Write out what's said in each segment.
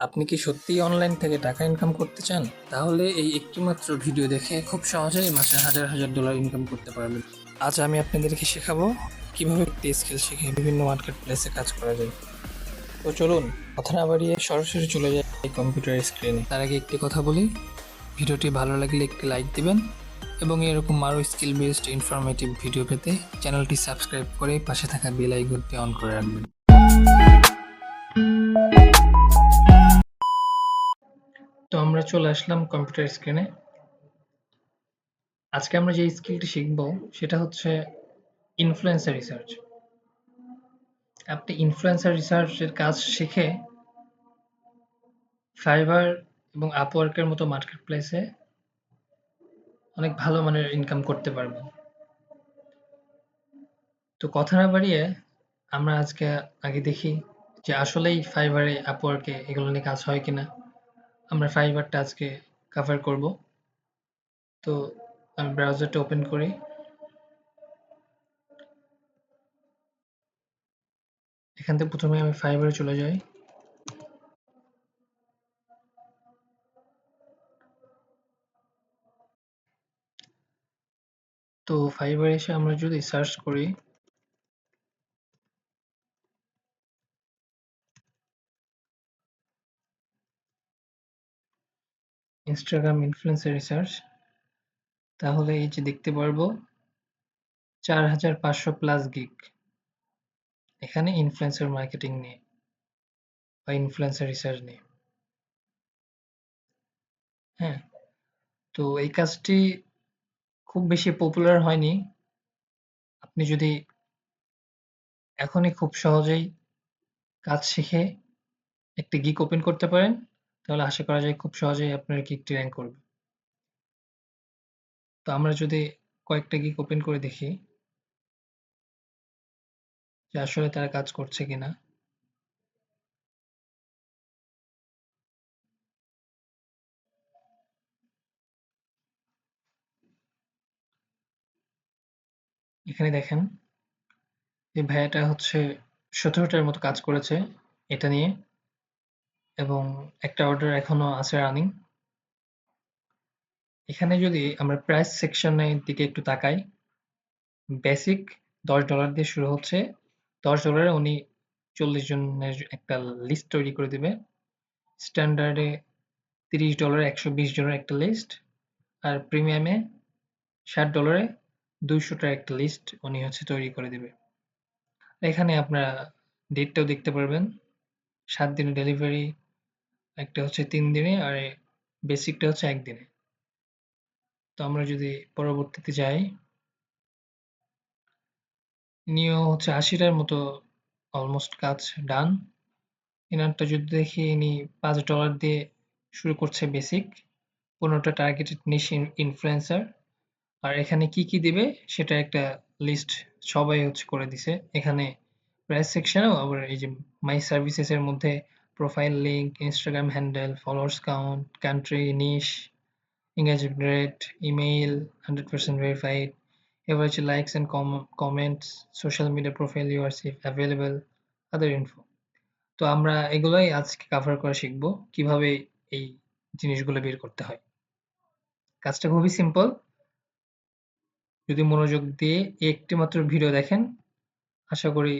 আপনি কি সত্যিই অনলাইন থেকে টাকা ইনকাম করতে চান? তাহলে এই একটিমাত্র ভিডিও দেখে খুব সহজেই মাসে হাজার হাজার ডলার ইনকাম করতে পারবেন। আজ আমি আপনাদেরকে শেখাবো কীভাবে একটি স্কিল শিখে বিভিন্ন মার্কেট প্লেসে কাজ করা যায়। তো চলুন, কথা না বাড়িয়ে সরাসরি চলে এই কম্পিউটার স্ক্রিনে তার আগে একটি কথা বলি, ভিডিওটি ভালো লাগলে একটি লাইক দিবেন এবং এরকম আরও স্কিল বেসড ইনফরমেটিভ ভিডিও পেতে চ্যানেলটি সাবস্ক্রাইব করে পাশে থাকা বেল আইকনটি অন করে রাখবেন। তো আমরা চলে আসলাম কম্পিউটার স্ক্রিনে আজকে আমরা যে স্কিলটি শিখব, সেটা হচ্ছে ইনফ্লুয়েন্সার রিসার্চ আপনি ইনফ্লুয়েন্সার রিসার্চের কাজ শিখে ফাইবার এবং আপওয়ার্কের মতো মার্কেট প্লেসে অনেক ভালো মানের ইনকাম করতে পারবেন। তো কথা না বাড়িয়ে আমরা আজকে আগে দেখি যে আসলেই ফাইবারে আপওয়ার্কে এগুলো নিয়ে কাজ হয় কিনা। আমরা ফাইবারটা আজকে কভার করব। তো আমি ব্রাউজারটা ওপেন করি। এখান থেকে প্রথমে আমি ফাইবারে চলে যাই। তো ফাইবার এসে আমরা যদি সার্চ করি ইনস্টাগ্রাম ইনফ্লুয়েন্সার রিসার্চ তাহলে এই যে দেখতে পারব, চার হাজার পাঁচশো প্লাস গিক এখানে ইনফ্লুয়েন্সার মার্কেটিং নিয়ে বা ইনফ্লুয়েন্সার রিসার্চ নিয়ে। হ্যাঁ তো এই কাজটি খুব বেশি পপুলার হয়নি। আপনি যদি এখনই খুব সহজেই কাজ শিখে একটি গিগ ওপেন করতে পারেন তাহলে আশা করা যায় খুব সহজেই আপনার গিগটি র্যাঙ্ক করবে। তো আমরা যদি কয়েকটা গিগ ওপেন করে দেখি, যে আসলে তারা কাজ করছে কিনা। এখানে দেখেন এই ভাইয়াটা হচ্ছে সতেরোটার মতো কাজ করেছে, এটা নিয়ে। এবং একটা অর্ডার এখনও আছে রানিং এখানে যদি আমরা প্রাইস সেকশনের দিকে একটু তাকাই বেসিক দশ ডলার দিয়ে শুরু হচ্ছে। দশ ডলারে উনি চল্লিশ জনের একটা লিস্ট তৈরি করে দেবে। স্ট্যান্ডার্ডে তিরিশ ডলারে একশো বিশ জনের একটা লিস্ট আর প্রিমিয়ামে ষাট ডলারে দুইশোটার একটা লিস্ট উনি হচ্ছে তৈরি করে দেবে। এখানে আপনারা ডেটটাও দেখতে পারবেন। সাত দিনের ডেলিভারি একটা হচ্ছে তিন দিনে আর বেসিকটা হচ্ছে একদিনে। তো আমরা যদি পরবর্তীতে যাই ইনিও হচ্ছে আশিটার মতো অলমোস্ট কাজ ডান এনারটা যদি দেখি, ইনি পাঁচ ডলার দিয়ে শুরু করছে বেসিক পনেরোটা টার্গেটেড নিশ ইনফ্লুয়েন্সার আর এখানে কি কি দিবে, সেটা একটা লিস্ট সবাই হচ্ছে করে দিছে। এখানে প্রাইস সেকশনেও আবার এই যে মাই সার্ভিসেস এর মধ্যে profile link Instagram handle followers count country niche engagement rate, email, 100% verified, average likes and com- comments, social media profile are safe, available, other info. তো আমরা এগুলোই আজকে কভার করা শিখব কীভাবে এই জিনিসগুলো বের করতে হয় কাজটা খুবই সিম্পল যদি মনোযোগ দিয়ে একটি মাত্র ভিডিও দেখেন আশা করি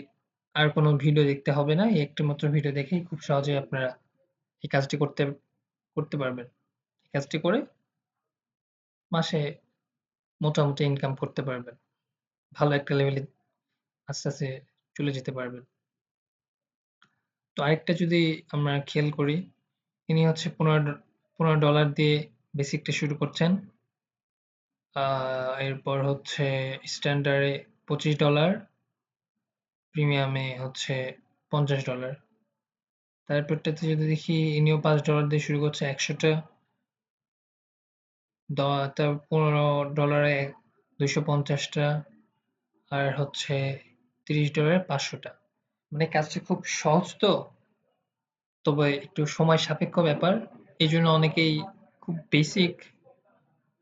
আর কোনো ভিডিও দেখতে হবে না। এই একটি মাত্র ভিডিও দেখেই খুব সহজেই আপনারা এই কাজটি করতে করতে পারবেন। এই কাজটি করে মাসে মোটামুটি ইনকাম করতে পারবেন। ভালো একটা লেভেলে আস্তে আস্তে চলে যেতে পারবেন। তো আরেকটা যদি আমরা খেয়াল করি তিনি হচ্ছে পনেরো পনেরো ডলার দিয়ে বেসিকটা শুরু করছেন। এরপর হচ্ছে স্ট্যান্ডার্ডে পঁচিশ ডলার প্রিমিয়ামে হচ্ছে পঞ্চাশ ডলার। তারপরটাতে যদি দেখি ইনিও পাঁচ ডলার দিয়ে শুরু করছে একশোটা তার পনেরো ডলারে দুইশো পঞ্চাশটা আর হচ্ছে তিরিশ ডলারে পাঁচশোটা। মানে কাজটা খুব সহজ তো, তবে একটু সময় সাপেক্ষ ব্যাপার। এই জন্য অনেকেই খুব বেসিক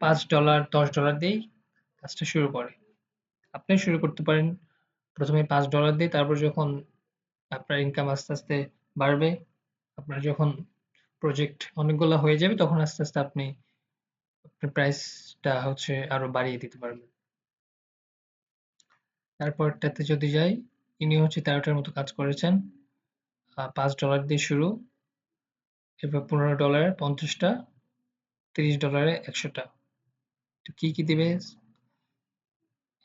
পাঁচ ডলার, দশ ডলার দিয়েই কাজটা শুরু করে। আপনি শুরু করতে পারেন। প্রথমে পাঁচ ডলার দিয়ে তারপর যখন আপনার ইনকাম আস্তে আস্তে বাড়বে আপনার যখন প্রজেক্ট অনেকগুলা হয়ে যাবে তখন আস্তে, আস্তে আপনি প্রাইসটা হচ্ছে আরও বাড়িয়ে দিতে পারবেন। তারপরটাতে যদি যাই, ইনি হচ্ছে তেরোটার মতো কাজ করেছেন। পাঁচ $৫ দিয়ে শুরু। এরপর $১৫ ৫০ টা, $৩০ এ ১০০ টা। তো কি, কি দিবে?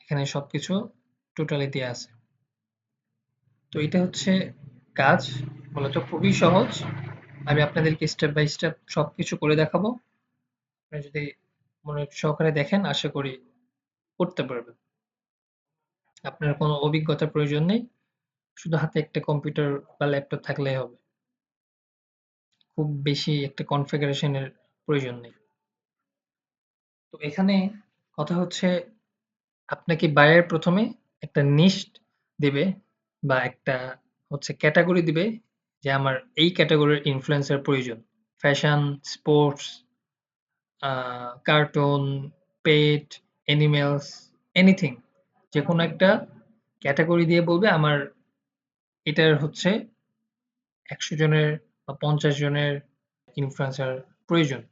এখানে সবকিছু টোটালি আছে। তো এটা হচ্ছে কাজ। মূলত খুবই সহজ। আমি আপনাদেরকে স্টেপ বাই স্টেপ সবকিছু করে দেখাবো। আপনারা যদি মনোযোগ সহকারে দেখেন, আশা করি করতে পারবেন। আপনার কোনো অভিজ্ঞতার প্রয়োজন নেই। শুধু হাতে একটা কম্পিউটার বা ল্যাপটপ থাকলেই হবে। খুব বেশি একটা কনফিগারেশনের প্রয়োজন নেই। তো এখানে কথা হচ্ছে, আপনাকে ১ম এ একটা নিশড দিবে বা একটা হচ্ছে ক্যাটাগরি দিবে যে আমার এই ক্যাটাগরির ইনফ্লুয়েন্সার প্রয়োজন। Fashion, sports, cartoon, pet, animals, anything. যেকোনো একটা ক্যাটাগরি দিয়ে বলবে আমার এটার হচ্ছে ১০০ জনের বা ৫০ জনের ইনফ্লুয়েন্সার প্রয়োজন।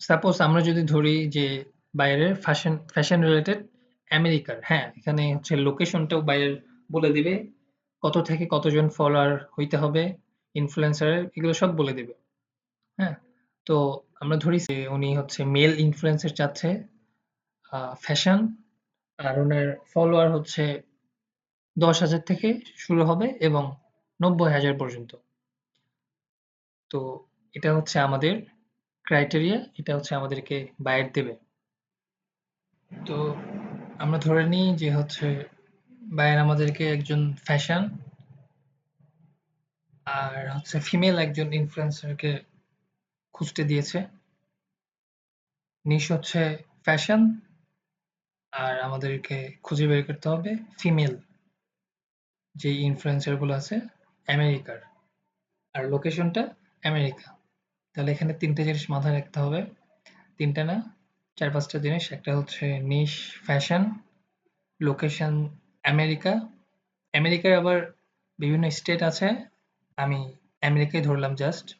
সাপোজ আমরা যদি ধরি যে বাইরের ফ্যাশন ফ্যাশন রিলেটেড আমেরিকার, হ্যাঁ? এখানে হচ্ছে লোকেশনটাও বায়ার বলে দিবে। কত থেকে কতজন ফলোয়ার হইতে হবে, ইনফ্লুয়েন্সারের এগুলো সব বলে দিবে। হ্যাঁ? তো আমরা ধরি যে উনি হচ্ছে মেল ইনফ্লুয়েন্সার চাচ্ছে ফ্যাশন আর উনার ফলোয়ার হচ্ছে ১০,০০০ থেকে শুরু হবে এবং ৯০,০০০ পর্যন্ত। তো এটা হচ্ছে আমাদের ক্রাইটেরিয়া, এটা হচ্ছে আমাদেরকে বায়ার দেবে। তো আমরা ধরে নিই যে হচ্ছে বায়ার আমাদেরকে একজন ফ্যাশন আর হচ্ছে ফিমেল একজন ইনফ্লুয়েন্সারকে খুঁজতে দিয়েছে। নিশ হচ্ছে ফ্যাশন আর আমাদেরকে খুঁজে বের করতে হবে ফিমেল যে ইনফ্লুয়েন্সারগুলো আছে আমেরিকার। আর লোকেশনটা আমেরিকা। তাহলে এখানে তিনটে জিনিস মাথায় রাখতে হবে। ৩ টা না ৪-৫ টা জিনিস। একটা হচ্ছে নিশ ফ্যাশন, লোকেশন আমেরিকা। আমেরিকার আবার বিভিন্ন স্টেট আছে। আমি আমেরিকাই ধরলাম জাস্ট।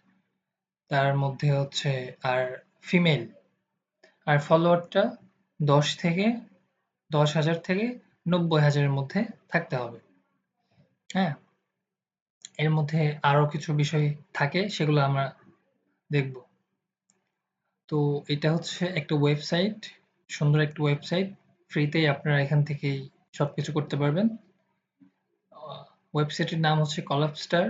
তার মধ্যে হচ্ছে আর ফিমেল। আর ফলোয়ারটা ১০ থেকে ১০,০০০ থেকে ৯০,০০০ এর মধ্যে থাকতে হবে। হ্যাঁ? এর মধ্যে আরও কিছু বিষয় থাকে সেগুলো আমরা দেখব। তো এটা হচ্ছে একটা ওয়েবসাইট, সুন্দর একটা ওয়েবসাইট। ফ্রিতেই আপনারা এখান থেকেই সবকিছু করতে পারবেন। ওয়েবসাইটের নাম হচ্ছে কলাপস্টার।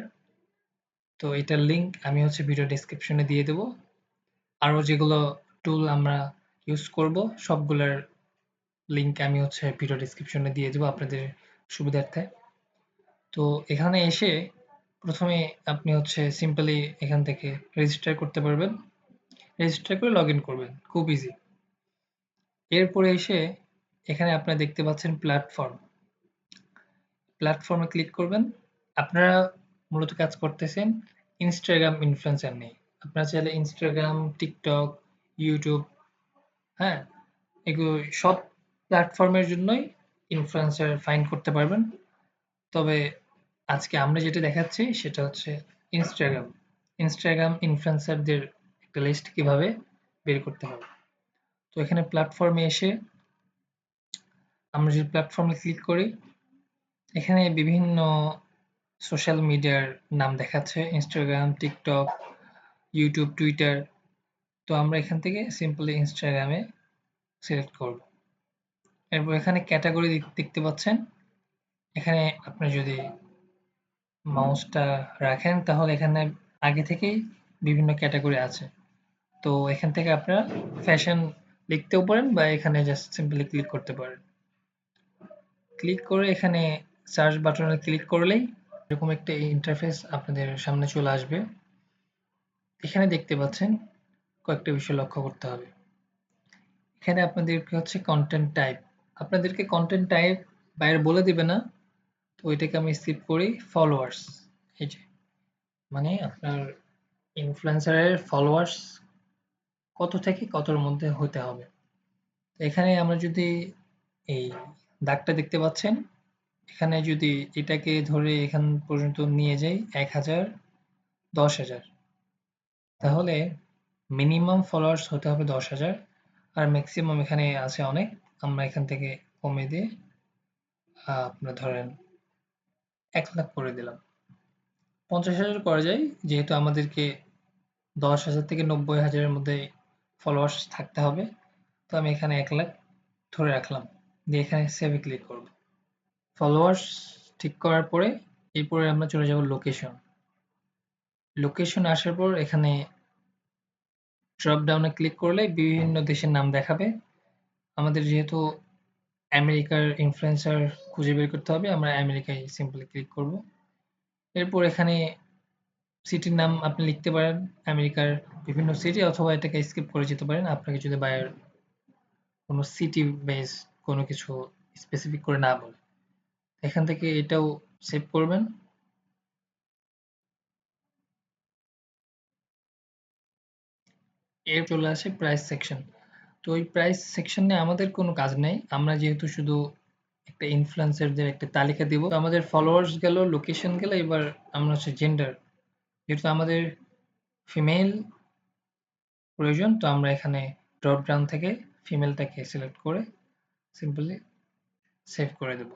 তো এটার লিংক আমি হচ্ছে ভিডিও ডেসক্রিপশনে দিয়ে দেব। আরও যেগুলো টুল আমরা ইউজ করব সবগুলার লিংক আমি হচ্ছে ভিডিও ডেসক্রিপশনে দিয়ে দেব আপনাদের সুবিধার্থে। তো এখানে এসে ১ম এ আপনি হচ্ছে সিম্পলি এখান থেকে রেজিস্টার করতে পারবেন। রেজিস্টার করে লগ ইন করবেন। খুব ইজি। এরপরে এসে এখানে আপনারা দেখতে পাচ্ছেন প্ল্যাটফর্ম। প্ল্যাটফর্মে ক্লিক করবেন। আপনারা মূলত কাজ করতেছেন ইনস্টাগ্রাম ইনফ্লুয়েন্সার নিয়ে। আপনারা চাইলে ইনস্টাগ্রাম টিকটক ইউটিউব হ্যাঁ? এগুলো সব প্ল্যাটফর্মের জন্যই ইনফ্লুয়েন্সার ফাইন করতে পারবেন। তবে আজকে আমরা যেটা দেখাচ্ছি সেটা হচ্ছে ইনস্টাগ্রাম ইনস্টাগ্রাম ইনফ্লুয়েন্সারদের একটা লিস্ট কীভাবে বের করতে হবে। তো এখানে প্ল্যাটফর্মে এসে আমরা যদি প্ল্যাটফর্মে ক্লিক করি, এখানে বিভিন্ন সোশ্যাল মিডিয়ার নাম দেখাচ্ছে ইনস্টাগ্রাম টিকটক ইউটিউব টুইটার তো আমরা এখান থেকে সিম্পলি ইনস্টাগ্রামে সিলেক্ট করব। এরপর এখানে ক্যাটাগরি দেখতে পাচ্ছেন। এখানে আপনি যদি মাউসটা রাখেন তাহলে এখানে আগে থেকেই বিভিন্ন ক্যাটাগরি আছে। তো এখান থেকে আপনারা ফ্যাশন লিখতেও পারেন বা এখানে জাস্ট সিম্পলি ক্লিক করতে পারেন। ক্লিক করে এখানে সার্চ বাটনে ক্লিক করলেই এরকম একটা ইন্টারফেস আপনাদের সামনে চলে আসবে। এখানে দেখতে পাচ্ছেন কয়েকটা বিষয় লক্ষ্য করতে হবে। এখানে আপনাদেরকে হচ্ছে কন্টেন্ট টাইপ। আপনাদেরকে কন্টেন্ট টাইপ বাইরে বলে দিবে না। তো এটাকে আমি স্কিপ করি ফলোয়ার্স। এই যে মানে আপনার ইনফ্লুয়েন্সারের ফলোয়ার্স কত থেকে কতর মধ্যে হতে হবে। এখানে আমরা যদি এই দাগটা দেখতে পাচ্ছেন, এখানে যদি এটাকে ধরে এখান পর্যন্ত নিয়ে যাই এক হাজার দশ হাজার তাহলে মিনিমাম ফলোয়ার্স হতে হবে দশ হাজার আর ম্যাক্সিমাম এখানে আছে অনেক আমরা এখান থেকে কমে দিয়ে আপনার ধরেন এক লাখ করে দিলাম পঞ্চাশ হাজার করা যায় যেহেতু আমাদেরকে দশ হাজার থেকে নব্বই হাজারের মধ্যে ফলোয়ার্স থাকতে হবে। তো আমি এখানে এক লাখ ধরে রাখলাম। দিয়ে এখানে সেভে ক্লিক করব। ফলোয়ার্স ঠিক করার পরে এরপরে আমরা চলে যাব লোকেশন লোকেশন আসার পর এখানে ড্রপ ডাউনে ক্লিক করলে বিভিন্ন দেশের নাম দেখাবে। আমাদের যেহেতু আমেরিকার ইনফ্লুয়েন্সার খুঁজে বের করতে হবে, আমরা আমেরিকায় সিম্পলি ক্লিক করব। এরপর এখানে সিটির নাম আপনি লিখতে পারেন, আমেরিকার বিভিন্ন সিটি অথবা এটাকে স্কিপ করে যেতে পারেন। আপনাকে যদি বায়ার কোনো সিটি বেস কোনো কিছু স্পেসিফিক করে না বলে। এখান থেকে এটাও সেভ করবেন। এর চলে আসে প্রাইস সেকশন তো ওই প্রাইস সেকশনে আমাদের কোনো কাজ নেই। আমরা যেহেতু শুধু একটা ইনফ্লুয়েন্সারদের একটা তালিকা দিব। আমাদের ফলোয়ার্স গেল লোকেশন গেল, এবার আমরা হচ্ছে জেন্ডার যেহেতু আমাদের ফিমেল প্রয়োজন, তো আমরা এখানে ড্রপ ডাউন থেকে ফিমেলটাকে সিলেক্ট করে সিম্পলি সেভ করে দেব।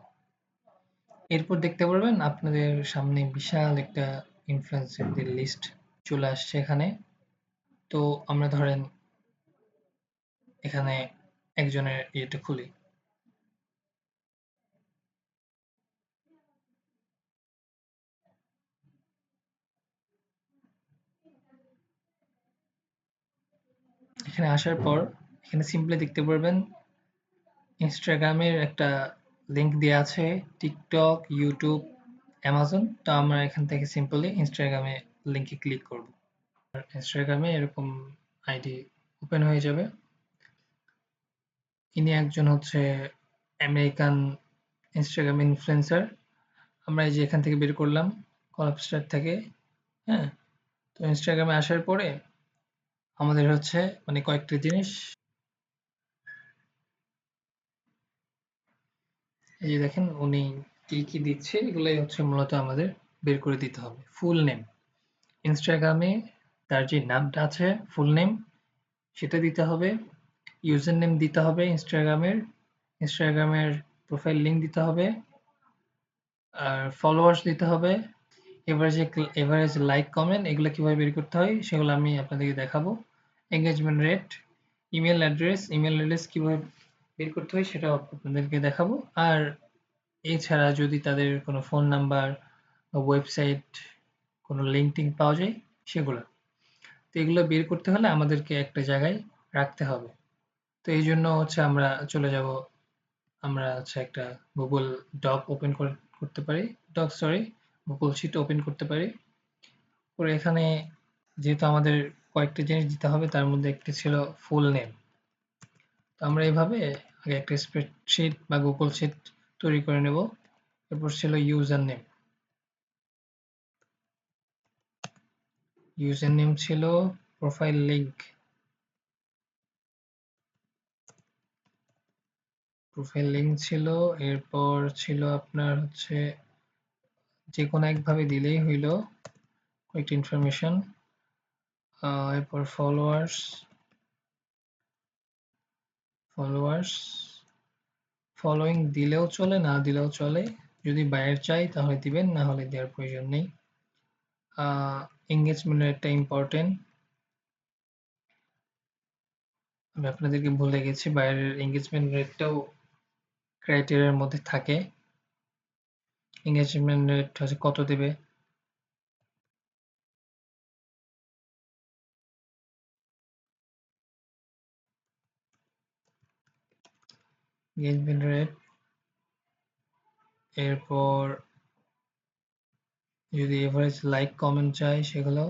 এরপর দেখতে পারবেন আপনাদের সামনে বিশাল একটা ইনফ্লুয়েন্সারদের লিস্ট চলে আসছে এখানে। তো আমরা ধরেন এখানে একজনের ইয়েটা খুলি। এখানে আসার পর এখানে সিম্পলি দেখতে পারবেন ইনস্টাগ্রামের একটা লিঙ্ক দেওয়া আছে টিকটক ইউটিউব অ্যামাজন তো আমরা এখান থেকে সিম্পলি ইনস্টাগ্রামে লিঙ্কে ক্লিক করব। ইনস্টাগ্রামে এরকম আইডি ওপেন হয়ে যাবে। ইনি একজন হচ্ছে আমেরিকান ইনস্টাগ্রাম ইনফ্লুয়েন্সার আমরা এই যে এখান থেকে বের করলাম কলাপস্টার থেকে হ্যাঁ? তো ইনস্টাগ্রামে আসার পরে আমাদের হচ্ছে মানে কয়েকটি জিনিস। এই যে দেখেন উনি কি কি দিচ্ছে, এগুলাই হচ্ছে মূলত আমাদের বের করে দিতে হবে। ফুল নেম ইনস্টাগ্রামে তার যে নামটা আছে ফুল নেম সেটা দিতে হবে। ইউজার নেম দিতে হবে ইনস্টাগ্রামের ইনস্টাগ্রামের প্রোফাইল লিঙ্ক দিতে হবে। আর ফলোয়ার্স দিতে হবে। এভারেজ এভারেজ লাইক কমেন্ট এগুলো কীভাবে বের করতে হয়, সেগুলো আমি আপনাদেরকে দেখাবো। Engagement rate email address email address কীভাবে বের করতে হয় সেটাও আপনাদেরকে দেখাবো। আর এছাড়া যদি তাদের কোনো ফোন নাম্বার ওয়েবসাইট কোনো লিঙ্ক টিঙ্ক পাওয়া যায়, সেগুলো। তো এগুলো বের করতে হলে আমাদেরকে একটা জায়গায় রাখতে হবে। তো এই জন্য হচ্ছে আমরা চলে যাব, আমরা হচ্ছে একটা গুগল ডক ওপেন করতে পারি। Doc sorry Google sheet open করতে পারি। পরে এখানে যেহেতু আমাদের কয়েকটা জিনিস দিতে হবে, তার মধ্যে একটি ছিল ফুল নেম তো আমরা এইভাবে আগে একটা স্প্রেডশিট বা গুগল শিট তৈরি করে নেব, এরপর ছিল ইউজার নেম ইউজার নেম ছিল প্রোফাইল লিংক প্রোফাইল লিংক ছিল, এরপর ছিল আপনার হচ্ছে যে কোনো একভাবে দিলেই হইল কয়েকটি ইনফরমেশন এরপর ফলোয়ার্স ফলোয়ার্স ফলোয়িং দিলেও চলে, না দিলেও চলে। যদি বায়ার চাই তাহলে দিবেন, না হলে দেওয়ার প্রয়োজন নেই। এঙ্গেজমেন্ট রেটটা ইম্পর্টেন্ট আমি আপনাদেরকে ভুলে গেছি বাইরের এঙ্গেজমেন্ট রেটটাও ক্রাইটেরিয়ার মধ্যে থাকে। এঙ্গেজমেন্ট রেট হচ্ছে কত দেবে? এঙ্গেজমেন্ট রেট এরপর যদি এভারেজ লাইক কমেন্ট চাই সেগুলো।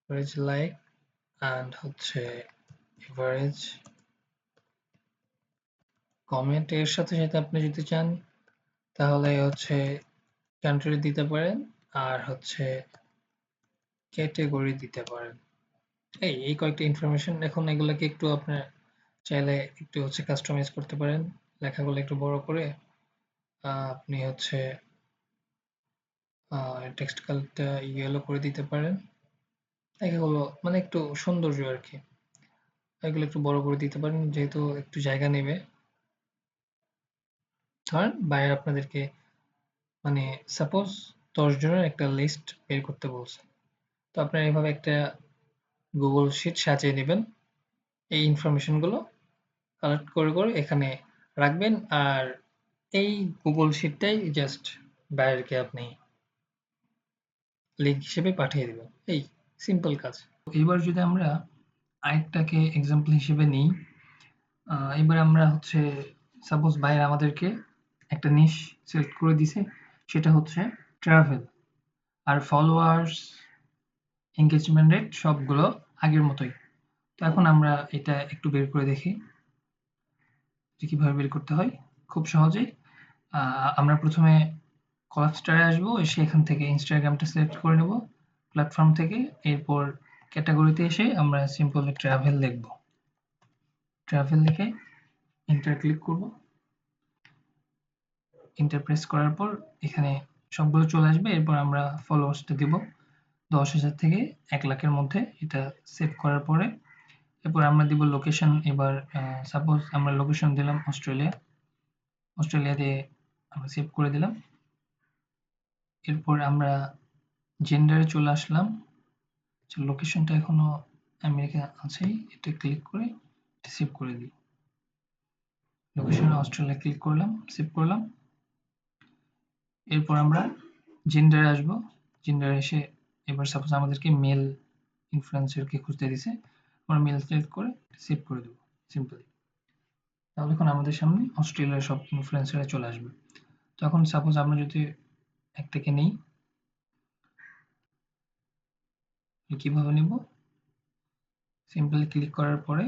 এভারেজ লাইক অ্যান্ড হচ্ছে এভারেজ কমেন্ট এর সাথে সাথে আপনি যদি চান তাহলে হচ্ছে কান্ট্রি দিতে পারেন। আর হচ্ছে ক্যাটেগরি দিতে পারেন। এই এই কয়েকটা ইনফরমেশন এখন এগুলোকে একটু আপনার চাইলে একটু হচ্ছে কাস্টমাইজ করতে পারেন। লেখাগুলো একটু বড় করে আপনি হচ্ছে টেক্সট কালারটা ইয়েলো করে দিতে পারেন। লেখাগুলো মানে একটু সৌন্দর্য আর কি। এগুলো একটু বড় করে দিতে পারেন, যেহেতু একটু জায়গা নেবে। ধরেন বাইরে আপনাদেরকে মানে সাপোজ দশ জনের একটা লিস্ট বের করতে বলছে। তো আপনারা এভাবে একটা গুগল শিট সাজিয়ে নেবেন। এই ইনফরমেশনগুলো কালেক্ট করে করে এখানে রাখবেন আর এই গুগল শিটটাই জাস্ট বাইরেকে আপনি লিঙ্ক হিসেবে পাঠিয়ে দেবেন। এই সিম্পল কাজ। এবার যদি আমরা আরেকটাকে এক্সাম্পল হিসেবে নিই এবার আমরা হচ্ছে সাপোজ বাইরে আমাদেরকে একটা নিশ সিলেক্ট করে দিছে, সেটা হচ্ছে ট্রাভেল আর ফলোয়ার্স এঙ্গেজমেন্ট রেট সবগুলো আগের মতোই। তো এখন আমরা এটা একটু বের করে দেখি যে কীভাবে বের করতে হয়। খুব সহজেই। আমরা প্রথমে কলাপ স্টারে আসব, এসে এখান থেকে ইনস্টাগ্রামটা সিলেক্ট করে নেব প্ল্যাটফর্ম থেকে। এরপর ক্যাটাগরিতে এসে আমরা সিম্পলি ট্রাভেল লিখব ট্রাভেল লিখে ইন্টার ক্লিক করব। ইন্টার প্রেস করার পর এখানে সবগুলো চলে আসবে, এরপর আমরা ফলোয়ার্সটা দিব। দশ হাজার থেকে এক লাখের মধ্যে এটা সেভ করার পরে, এরপর আমরা দিব লোকেশন এবার সাপোজ আমরা লোকেশন দিলাম অস্ট্রেলিয়া। অস্ট্রেলিয়া দিয়ে আমরা সেভ করে দিলাম। এরপর আমরা জেন্ডারে চলে আসলাম। লোকেশনটা এখনও আমেরিকা আছেই, এটা ক্লিক করে সেভ করে দিই। লোকেশনে অস্ট্রেলিয়া ক্লিক করলাম সেভ করলাম। এরপর আমরা জেন্ডারে আসব। জেন্ডারে এসে এবার সাপোজ আমাদেরকে মেল ইনফ্লুয়েন্সারকে খুঁজতে দিছে। আমরা মেল সিলেক্ট করে সেভ করে দেবো সিম্পলি তাহলে এখন আমাদের সামনে অস্ট্রেলিয়ার সব ইনফ্লুয়েন্সাররা চলে আসবে। তো এখন সাপোজ আমরা যদি একটাকে নেই কীভাবে নেব? সিম্পলি ক্লিক করার পরে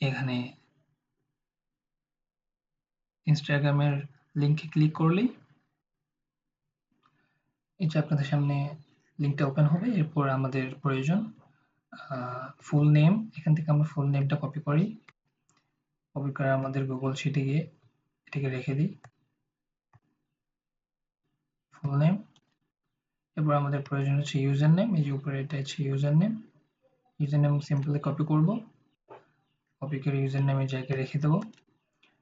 এখানে ইনস্টাগ্রামের লিঙ্কে ক্লিক করলেই এই যে আপনাদের সামনে লিঙ্কটা ওপেন হবে, এরপর আমাদের প্রয়োজন ফুল নেম এখান থেকে আমরা ফুল নেমটা কপি করি। কপি করে আমাদের গুগল শিটে গিয়ে এটাকে রেখে দিই। ফুল নেম এরপর আমাদের প্রয়োজন হচ্ছে ইউজার নেম এই যে উপরে এটা হচ্ছে user name user name simply copy করব কপি করে ইউজার নেমের জায়গায় রেখে দেবো।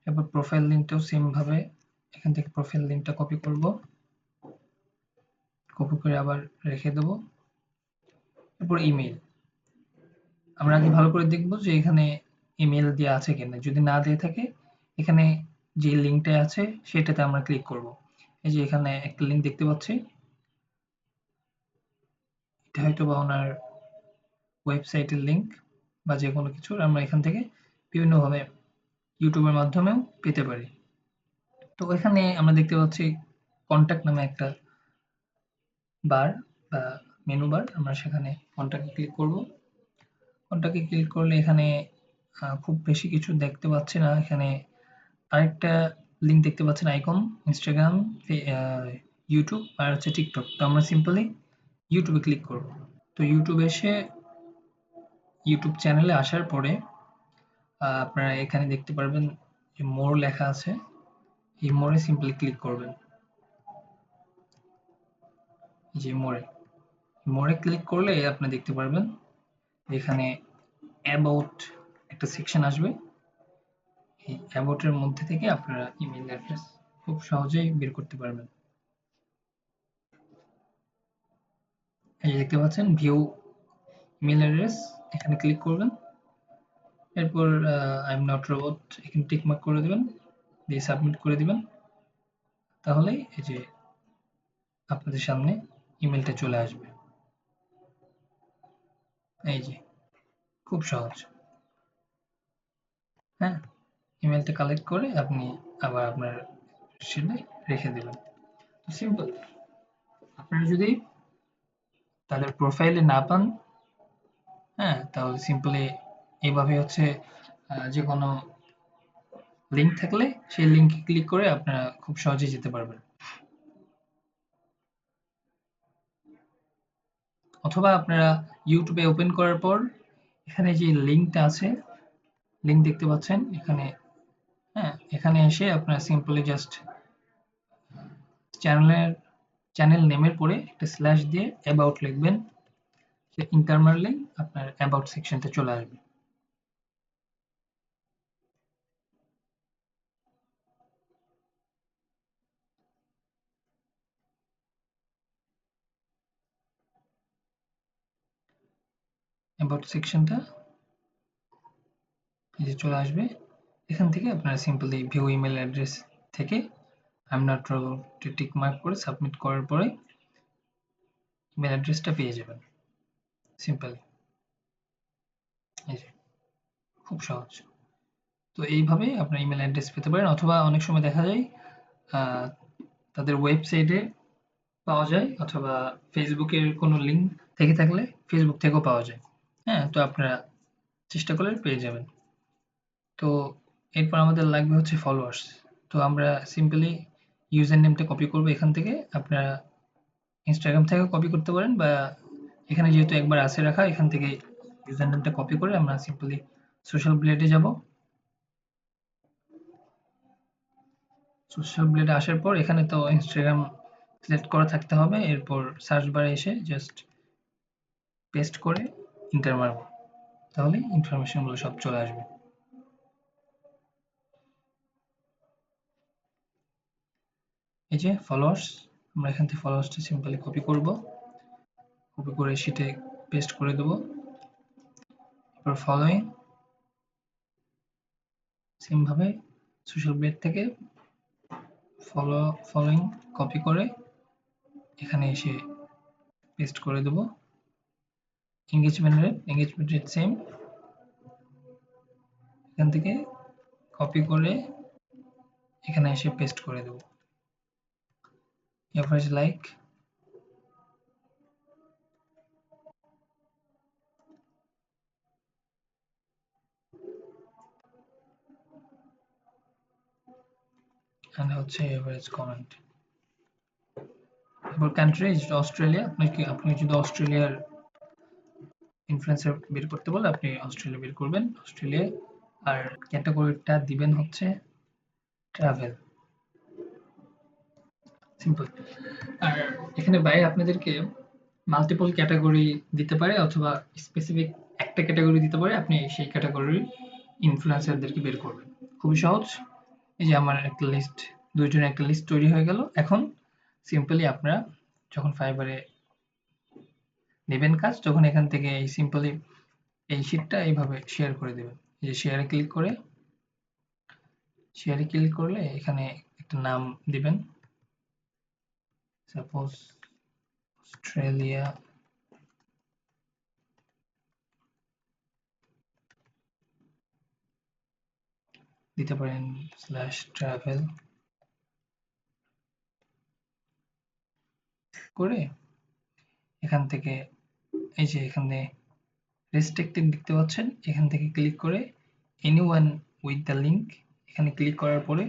এরপর প্রোফাইল লিঙ্কটাও সেম ভাবে এখান থেকে প্রোফাইল লিঙ্কটা কপি করব। কপি করে আবার রেখে দেব। এরপর ইমেল আমরা আগে ভালো করে দেখব যে এখানে ইমেল দেওয়া আছে কিনা। যদি না দিয়ে থাকে, এখানে যে লিঙ্কটা আছে, সেটাতে আমরা ক্লিক করব। এই যে এখানে একটা লিঙ্ক দেখতে পাচ্ছি। এটা হয়তো বা ওনার ওয়েবসাইটের লিঙ্ক বা যে কোনো কিছুর আমরা এখান থেকে বিভিন্নভাবে ইউটিউবের মাধ্যমেও পেতে পারি। তো এখানে আমরা দেখতে পাচ্ছি কন্ট্যাক্ট নামে একটা বার বা মেনু বার আমরা সেখানে কন্ট্যাক্টে ক্লিক করব। কন্ট্যাক্টে ক্লিক করলে এখানে খুব বেশি কিছু দেখতে পাচ্ছি না। এখানে আরেকটা লিঙ্ক দেখতে পাচ্ছেন আইকন ইনস্টাগ্রাম ইউটিউব আর হচ্ছে টিকটক তো আমরা সিম্পলি ইউটিউবে ক্লিক করব। তো ইউটিউবে এসে ইউটিউব চ্যানেলে আসার পরে আপনারা এখানে দেখতে পারবেন যে মোর লেখা আছে। এই মোড়ে সিম্পলি ক্লিক করবেন। যে মোড়ে মোড়ে ক্লিক করলে আপনি দেখতে পারবেন, এখানে অ্যাবাউট একটা সেকশন আসবে। এই অ্যাবাউটের মধ্যে থেকে আপনারা ইমেল অ্যাড্রেস খুব সহজেই বের করতে পারবেন। এই যে দেখতে পাচ্ছেন ভিউ ইমেল অ্যাড্রেস এখানে ক্লিক করবেন। এরপর আই এম নট রোবট এখানে টিক মার্ক করে দিবেন। দিয়ে সাবমিট করে দিবেন। তাহলে এই যে আপনাদের সামনে ইমেলটা চলে আসবে। এই যে, খুব সহজ। হ্যাঁ ইমেলটা কালেক্ট করে আপনি আবার আপনার শিটে রেখে দেবেন। সিম্পল আপনারা যদি তাদের প্রোফাইলে না পান হ্যাঁ তাহলে সিম্পলি এইভাবে হচ্ছে যে কোনো লিঙ্ক থাকলে সেই লিঙ্কে ক্লিক করে আপনারা খুব সহজেই যেতে পারবেন। অথবা আপনারা ইউটিউবে ওপেন করার পর এখানে যে লিঙ্কটা আছে লিঙ্ক দেখতে পাচ্ছেন, এখানে হ্যাঁ এখানে এসে আপনার সিম্পলি জাস্ট চ্যানেলের চ্যানেল নেমের পরে একটা স্ল্যাশ দিয়ে অ্যাবাউট লিখবেন। ইন্টার মারলেই আপনার অ্যাবাউট সেকশনতে চলে আসবে। অ্যাবাউট সেকশনটা এই যে চলে আসবে। এখান থেকে আপনারা সিম্পলি ভিউ ইমেল অ্যাড্রেস থেকে I am not tick mark করে সাবমিট করার পরে ইমেল অ্যাড্রেসটা পেয়ে যাবেন। সিম্পলি খুব সহজ। তো এইভাবে আপনার ইমেল অ্যাড্রেস পেতে পারেন, অথবা অনেক সময় দেখা যায় তাদের ওয়েবসাইটে পাওয়া যায়, অথবা ফেসবুকের কোনো লিঙ্ক থেকে থাকলে ফেসবুক থেকেও পাওয়া যায়। হ্যাঁ তো আপনারা চেষ্টা করলে পেয়ে যাবেন। তো এরপর আমাদের লাগবে হচ্ছে ফলোয়ার্স তো আমরা সিম্পলি ইউজার নেমটা কপি করব এখান থেকে। আপনারা ইনস্টাগ্রাম থেকে কপি করতে পারেন বা এখানে যেহেতু একবার আসে রাখা, এখান থেকে ইউজার নেমটা কপি করে আমরা সিম্পলি সোশ্যাল ব্লেডে যাব। সোশ্যাল ব্লেডে আসার পর এখানে তো ইনস্টাগ্রাম সিলেক্ট করা থাকতে হবে। এরপর সার্চ বারে এসে জাস্ট পেস্ট করে ইন্টার মারব তাহলে ইনফরমেশনগুলো সব চলে আসবে। এই যে ফলোয়ার্স আমরা এখান থেকে ফলোয়ার্সটা সিম্পলি কপি করব। কপি করে শিটে পেস্ট করে দেব। এরপর ফলোইং সেম ভাবে সোশ্যাল বেড থেকে ফলো ফলোইং কপি করে এখানে এসে পেস্ট করে দেব। Engagement rate engagement rate same এখান থেকে কপি করে এখানে এসে পেস্ট করে দেব। Average লাইক and হচ্ছে average comment এবার কান্ট্রি অস্ট্রেলিয়া আপনি আপনি যদি অস্ট্রেলিয়ার ইনফ্লুয়েন্সার বের করতে বলে আপনি অস্ট্রেলিয়া বের করবেন। অস্ট্রেলিয়া আর ক্যাটাগরিটা দিবেন হচ্ছে ট্রাভেল সিম্পল আর এখানে বাইরে আপনাদেরকে মাল্টিপল ক্যাটাগরি দিতে পারে অথবা স্পেসিফিক একটা ক্যাটাগরি দিতে পারে, আপনি সেই ক্যাটাগরির ইনফ্লুয়েন্সারদেরকে বের করবেন। খুবই সহজ। এই যে আমার একটা লিস্ট দুইজনের একটা লিস্ট তৈরি হয়ে গেল। এখন সিম্পলি আপনারা যখন ফাইবারে নেবেন কাজ তখন এখান থেকে এই সিম্পলি এই শিটটা এইভাবে শেয়ার করে দেবেন। এই যে শেয়ারে ক্লিক করে শেয়ারে ক্লিক করলে এখানে একটা নাম দিবেন। Suppose Australia দিতে পারেন স্ল্যাশ ট্রাভেল করে এখান থেকে এই যে এখানে রেস্ট্রিক্টেড দেখতে পাচ্ছেন, এখান থেকে ক্লিক করে any one with the link এখানে ক্লিক করার পরে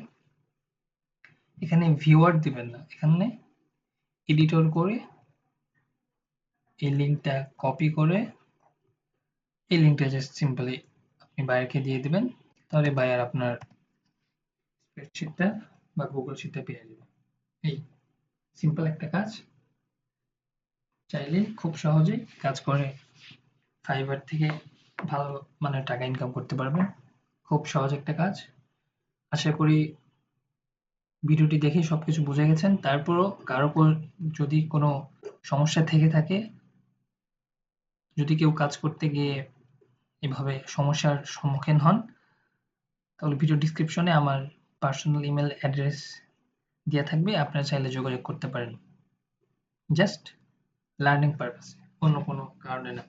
এখানে ভিউয়ার দিবেন না, এখানে এডিটর করে এই লিঙ্কটা কপি করে এই লিঙ্কটা জাস্ট সিম্পলি আপনি বায়ারকে দিয়ে দিবেন, তাহলে বায়ার আপনার স্প্রেডশিটটা বা গুগল শিটটা পেয়ে যাবে। এই সিম্পল একটা কাজ। চাইলে খুব সহজেই কাজ করে ফাইবার থেকে ভালো মানের টাকা ইনকাম করতে পারবেন খুব সহজ একটা কাজ। আশা করি ভিডিওটি দেখে সবকিছু বুঝে গেছেন। তারপরও কারও যদি কোনো সমস্যা থেকে থাকে, যদি কেউ কাজ করতে গিয়ে এভাবে সমস্যার সম্মুখীন হন, তাহলে ভিডিও ডিসক্রিপশনে আমার পার্সোনাল ইমেল অ্যাড্রেস দেওয়া থাকবে। আপনারা চাইলে যোগাযোগ করতে পারেন। Just লার্নিং পারপাসে অন্য কোনো কারণে না